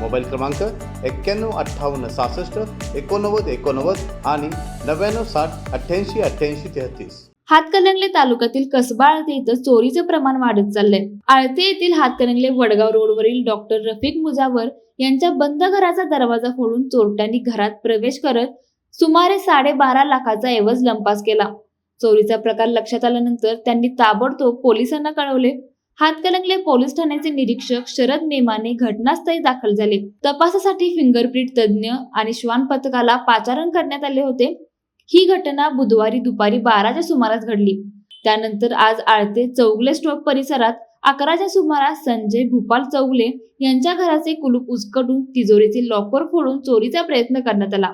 Mobile क्रमांक एक्क्याण्णव अठ्ठावन्न सहासष्ट एकोणनव्वद एकोणनव्वद आणि नव्याण्णव साठ अठ्ठ्याऐंशी अठ्ठ्याऐंशी तेहतीस. हातकणंगले तालुक्यातील कसबा आळते इथं चोरीचं प्रमाण वाढत चाललंय. आळते येथील हातकणंगले वडगाव रोडवरील डॉक्टर रफिक मुजावर यांच्या बंद घराचा दरवाजा फोडून चोरट्यांनी घरात प्रवेश करत सुमारे साडेबारा लाखाचा ऐवज लंपास केला. चोरीचा प्रकार लक्षात आल्यानंतर त्यांनी ताबडतोब पोलिसांना कळवले. हातकणंगले पोलीस ठाण्याचे निरीक्षक शरद नेमाने घटनास्थळी दाखल झाले. तपासासाठी फिंगरप्रिंट तज्ज्ञ आणि श्वान पथकाला पाचारण करण्यात आले होते. ही घटना बुधवारी दुपारी बाराच्या सुमारास घडली. त्यानंतर आज आळते चौगले स्टॉप परिसरात अकराच्या सुमारास संजय भूपाल चौगले यांच्या घराचे कुलूप उचकटून तिजोरीचे लॉकर फोडून चोरीचा प्रयत्न करण्यात आला.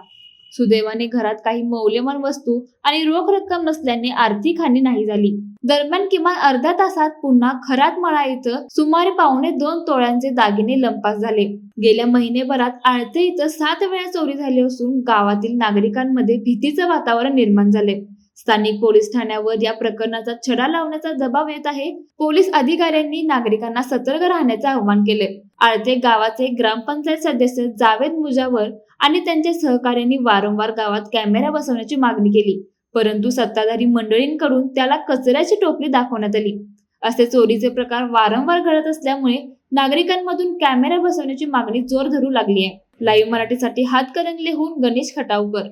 सुदैवाने घरात काही मौल्यवान वस्तू आणि रोख रक्कम नसल्याने आर्थिक हानी नाही झाली. दरम्यान किमान अर्ध्या तासात पुन्हा खरात मळा इथं सुमारे पावणे दोन तोळ्यांचे दागिने लंपास झाले. गेल्या महिनेभरात आळते इथं सात वेळा चोरी झाली असून गावातील नागरिकांमध्ये भीतीचं वातावरण निर्माण झाले स्थानिक पोलीस ठाण्यावर या प्रकरणाचा छडा लावण्याचा दबाव येत आहे. पोलीस अधिकाऱ्यांनी नागरिकांना सतर्क राहण्याचे आवाहन केले आळते गावाचे ग्रामपंचायत सदस्य जावेद मुजावर आणि त्यांच्या सहकाऱ्यांनी वारंवार गावात कॅमेरा बसवण्याची मागणी केली. परंतु सत्ताधारी मंडळींकडून त्याला कचऱ्याची टोपली दाखवण्यात आली. असे चोरीचे प्रकार वारंवार घडत असल्यामुळे नागरिकांमधून कॅमेरा बसवण्याची मागणी जोर धरू लागली आहे. लाईव्ह मराठीसाठी हातकणंगलेहून गणेश खटावकर.